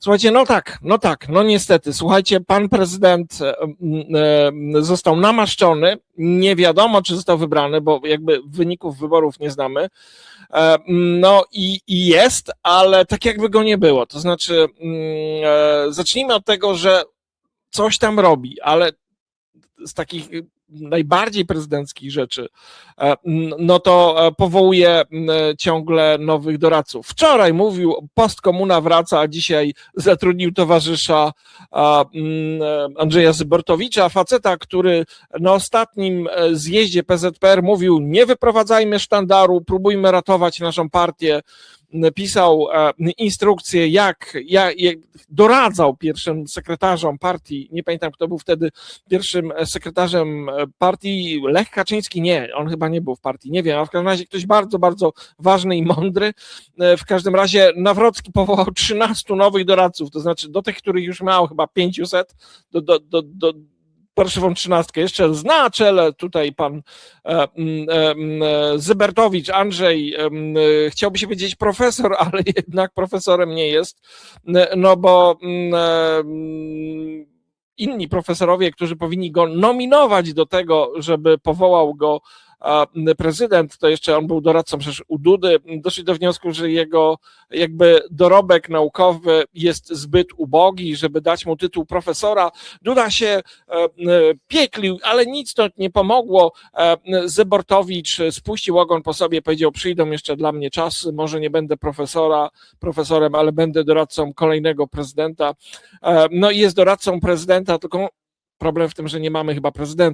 Słuchajcie, no tak, no tak, no niestety. Słuchajcie, pan prezydent e, e, został namaszczony. Nie wiadomo, czy został wybrany, bo jakby wyników wyborów nie znamy. E, No i, i jest, ale tak jakby go nie było. To znaczy, zacznijmy od tego, że coś tam robi, ale z takich najbardziej prezydenckich rzeczy, e, no to e, powołuje ciągle nowych doradców. Wczoraj mówił, postkomuna wraca, a dzisiaj zatrudnił towarzysza e, Andrzeja Zybortowicza, faceta, który na ostatnim zjeździe PZPR mówił, nie wyprowadzajmy sztandaru, próbujmy ratować naszą partię, pisał e, instrukcje, jak, jak, jak doradzał pierwszym sekretarzom partii, nie pamiętam kto był wtedy pierwszym e, sekretarzem e, partii, Lech Kaczyński, nie, on chyba nie był w partii, nie wiem, a w każdym razie ktoś bardzo, bardzo ważny i mądry, w każdym razie Nawrocki powołał 13 nowych doradców, to znaczy do tych, których już miał chyba 500, do, do, do, do parszywą trzynastkę. Jeszcze na czele tutaj pan e, m, e, m, e, Zybertowicz, Andrzej, e, chciałby się powiedzieć profesor, ale jednak profesorem nie jest, no bo inni profesorowie, którzy powinni go nominować do tego, żeby powołał go prezydent, to jeszcze on był doradcą przecież u Dudy, doszli do wniosku, że jego jakby dorobek naukowy jest zbyt ubogi, żeby dać mu tytuł profesora. Duda się e, pieklił, ale nic to nie pomogło. E, Zybortowicz spuścił ogon po sobie, powiedział, przyjdą jeszcze dla mnie czasy, może nie będę profesora, profesorem, ale będę doradcą kolejnego prezydenta. E, No i jest doradcą prezydenta, tylko problem w tym, że nie mamy chyba prezydenta.